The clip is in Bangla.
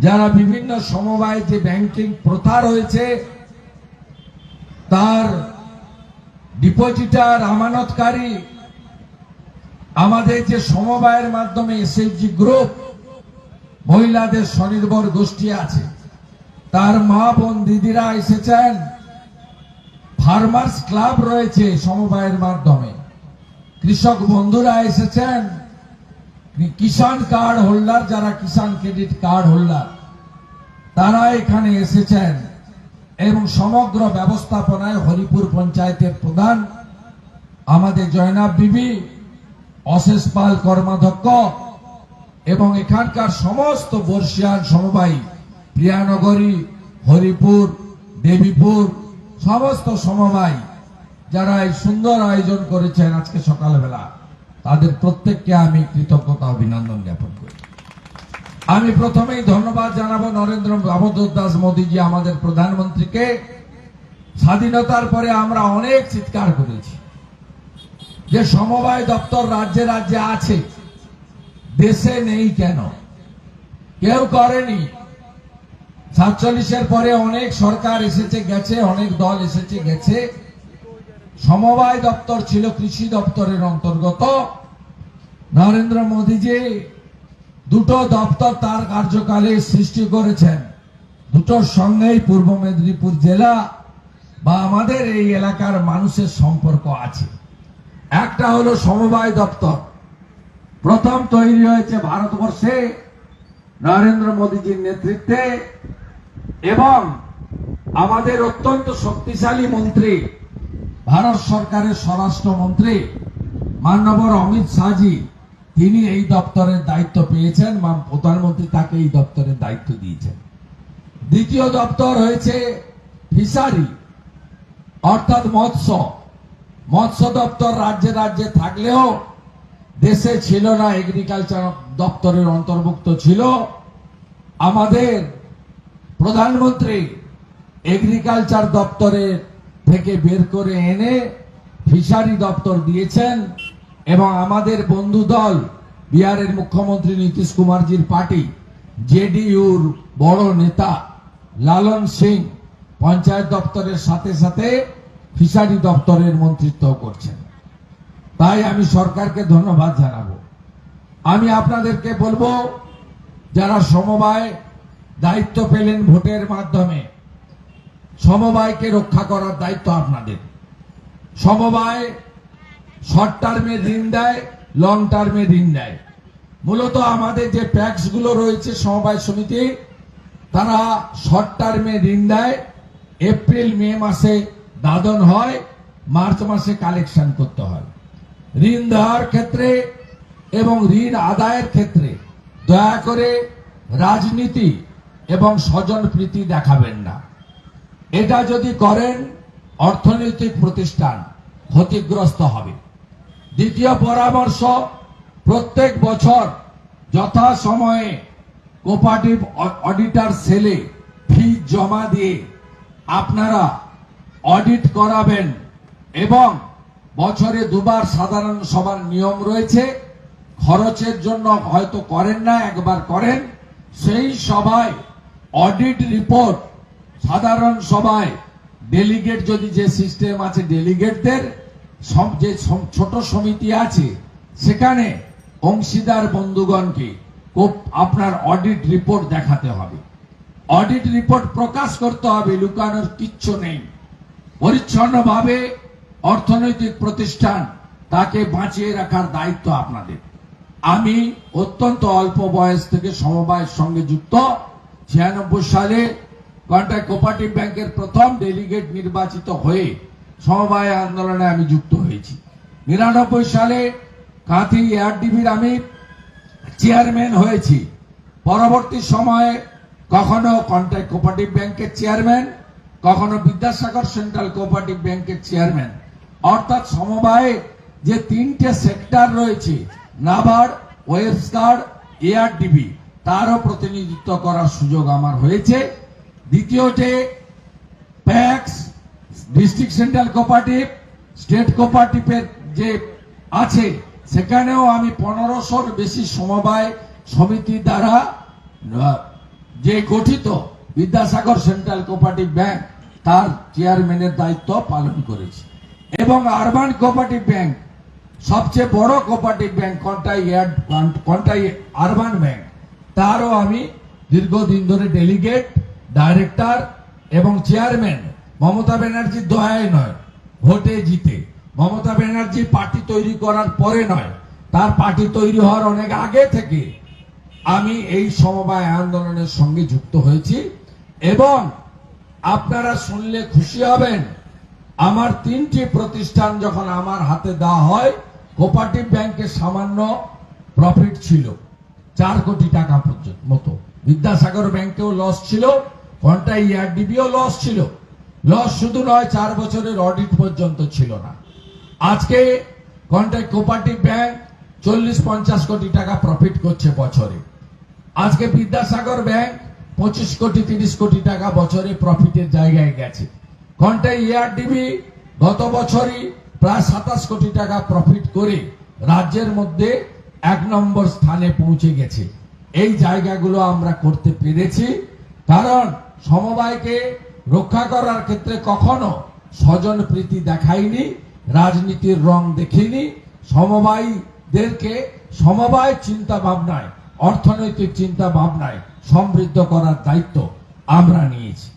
যারা বিভিন্ন সমবায় যে ব্যাংকিং প্রথা রয়েছে, তার ডিপোজিটার আমানতকারী, আমাদের যে সমবায়ের মাধ্যমে এসএইচজি গ্রুপ মহিলাদের স্বনির্ভর গোষ্ঠী আছে। তার মা বোন দিদিরা এসেছেন। ফার্মার্স ক্লাব রয়েছে সমবায়ের মাধ্যমে। কৃষক বন্ধুরা এসেছেন। কিষাণ কার্ড হোল্ডার যারা কিষাণ ক্রেডিট কার্ড হোল্ডার, তারা এখানে এসেছেন এবং সমগ্র ব্যবস্থাপনায় হরিপুর পঞ্চায়েতের প্রধান আমাদের জয়নাব বিবি, অশেষ পাল কর্মাধ্যক্ষ এবং এখানকার সমস্ত বর্ষিয়ান সমবায়ী, প্রিয়ানগরী, হরিপুর, দেবীপুর, সমস্ত সমবায় যারা এই সুন্দর আয়োজন করেছেন আজকে সকালবেলা। তাদের প্রত্যেককে আমি কৃতজ্ঞতা অভিনন্দন জ্ঞাপন করি। আমি প্রথমেই ধন্যবাদ জানাব নরেন্দ্র দাস মোদীজি আমাদের প্রধানমন্ত্রীকে। স্বাধীনতার পরে আমরা অনেক চিৎকার করেছি। যে সমবায় দপ্তর রাজ্যে রাজ্যে আছে, দেশে নেই কেন? কেউ করেনি। সাতচল্লিশের পরে অনেক সরকার এসেছে, গেছে, অনেক দল এসেছে, গেছে। সমবায় দপ্তর ছিল কৃষি দপ্তরের অন্তর্গত। নরেন্দ্র মোদীজি দুটো দপ্তর তার কার্যকালে সৃষ্টি করেছেন। দুটোর সঙ্গেই পূর্ব মেদিনীপুর জেলা বা আমাদের এই এলাকার মানুষের সম্পর্ক আছে। একটা হলো সমবায় দপ্তর। প্রথম তৈরি হয়েছে ভারতবর্ষে নরেন্দ্র মোদীজির নেতৃত্বে এবং আমাদের অত্যন্ত শক্তিশালী মন্ত্রী ভারত সরকারের স্বরাষ্ট্রমন্ত্রী মান্যবর অমিত শাহজি, তিনি এই দপ্তরের দায়িত্ব পেয়েছেন বা প্রধানমন্ত্রী তাকে এই দপ্তরের দায়িত্ব দিয়েছেন। দ্বিতীয় দপ্তর হয়েছে ফিশারি, অর্থাৎ মৎস্য। মৎস্য দপ্তর রাজ্যে রাজ্যে থাকলেও দেশে ছিল না এগ্রিকালচার দপ্তরের অন্তর্ভুক্ত ছিল। আমাদের প্রধানমন্ত্রী এগ্রিকালচার দপ্তরের থেকে বের করে এনে ফিশারি দপ্তর দিয়েছেন এবং আমাদের বন্ধু দল, বিহারের মুখ্যমন্ত্রী নীতিশ কুমারজির পার্টি, জেডিইউর বড় নেতা লালন সিং পঞ্চায়েত দপ্তরের সাথে সাথে ফিশারি দপ্তরের মন্ত্রিত্ব করছেন। তাই আমি সরকারকে ধন্যবাদ জানাব। আমি আপনাদেরকে বলব, যারা সমবায় দায়িত্ব পেলেন ভোটের মাধ্যমে সমবায়কে রক্ষা করার দায়িত্ব আপনাদের। সমবায় শর্ট টার্মে ঋণ দেয় লং টার্মে ঋণ দেয়। মূলত আমাদের যে প্যাক্সগুলো রয়েছে সমবায় সমিতি, তারা শর্ট টার্মে ঋণ দেয় এপ্রিল মে মাসে দাদন হয় মার্চ মাসে কালেকশন করতে হয়। ঋণ দেওয়ার ক্ষেত্রে এবং ঋণ আদায়ের ক্ষেত্রে দয়া করে রাজনীতি এবং স্বজন প্রীতি দেখাবেন না। এটা যদি করেন, অর্থনৈতিক প্রতিষ্ঠান ক্ষতিগ্রস্ত হবে। দ্বিতীয় পরামর্শ, প্রত্যেক বছর যথা সময়ে কোপারেটিভ অডিটার সেলে ফি জমা দিয়ে আপনারা অডিট করাবেন এবং বছরে দুবার সাধারণ সভার নিয়ম রয়েছে। খরচের জন্য হয়তো করেন না, একবার করেন। সেই সভায় অডিট রিপোর্ট সাধারণ সভায় ডেলিগেট যদি যে সিস্টেম আছে ডেলিগেটদের যে ছোট সমিতি আছে, সেখানে অংশীদার বন্ধুগণকে আপনার অডিট রিপোর্ট দেখাতে হবে। অডিট রিপোর্ট প্রকাশ করতে হবে, লুকানোর কিচ্ছু নেই। পরিচ্ছন্নভাবে অর্থনৈতিক প্রতিষ্ঠান তাকে বাঁচিয়ে রাখার দায়িত্ব আপনাদের। আমি অত্যন্ত অল্প বয়স থেকে সমবায়ের সঙ্গে যুক্ত, ছিয়ানব্বই সালে কন্ট্রাক্ট কোপারেটিভ ব্যাংকের প্রথম ডেলিগেট নির্বাচিত হয়ে সমবায় আন্দোলনে আমি যুক্ত হয়েছি। নিরানব্বই সালে কাঁথি এয়ারডিবির আমি চেয়ারম্যান হয়েছি। পরবর্তী সময়ে কখনো কন্ট্রাক্ট কোপারেটিভ ব্যাংকের চেয়ারম্যান, কখনো বিদ্যাসাগর সেন্ট্রাল কোপারেটিভ ব্যাংকের চেয়ারম্যান। অর্থাৎ সমবায়ে যে তিনটে সেক্টর রয়েছে নাবার্ড ওয়েবস্কার্ড এআরডিবি, তারও প্রতিনিধিত্ব করার সুযোগ আমার হয়েছে। দ্বিতীয় যে PACS district central cooperative state কোপারেটিভের যে আছে, সেখানেও আমি পনেরোশোর বেশি সমবায় সমিতি দ্বারা যে গঠিত বিদ্যাসাগর সেন্ট্রাল কোপারেটিভ ব্যাংক, তার চেয়ারম্যানের দায়িত্ব পালন করেছি। এবং আরবান কোপারেটিভ ব্যাংক, সবচেয়ে বড় cooperative bank, Contai Contai urban bank, তারও আমি দীর্ঘদিন ধরে ডেলিগেট ডাইরেক্টর এবং চেয়ারম্যান মমতা ব্যানার্জির দয়ায় নয়, ভোটে জিতে। মমতা ব্যানার্জি পার্টি তৈরি করার পরে নয়, তার পার্টি তৈরি হওয়ার অনেক আগে থেকে আমি এই সমবায় আন্দোলনের সঙ্গে যুক্ত হয়েছি এবং আপনারা শুনলে খুশি হবেন, আমার তিনটি প্রতিষ্ঠান যখন আমার হাতে দেওয়া হয়, কোপারেটিভ ব্যাংকে সামান্য প্রফিট ছিল, চার কোটি টাকা পর্যন্ত মতো। বিদ্যাসাগর ব্যাংকেও লস ছিল ঘণ্টা ইয়ারডিবিও লস ছিল। লস শুধু নয়, চার বছরের অডিট পর্যন্ত ছিল না। আজকে কন্ট্যাক্ট কোপারেটিভ ব্যাংক চল্লিশ পঞ্চাশ কোটি টাকা প্রফিট করছে বছরে। আজকে বিদ্যাসাগর ব্যাংক পঁচিশ কোটি, তিরিশ কোটি টাকা বছরে প্রফিটের জায়গায় গেছে। ঘন্টায় এআরডিবি গত বছরই প্রায় সাতাশ কোটি টাকা প্রফিট করে রাজ্যের মধ্যে এক নম্বর স্থানে পৌঁছে গেছে। এই জায়গাগুলো আমরা করতে পেরেছি। কারণ সমবায়কে রক্ষা করার ক্ষেত্রে কখনো স্বজন প্রীতি দেখাইনি রাজনীতির রং দেখিনি। সমবায়ীদেরকে সমবায় চিন্তা ভাবনায় অর্থনৈতিক চিন্তা ভাবনায় সমৃদ্ধ করার দায়িত্ব আমরা নিয়েছি।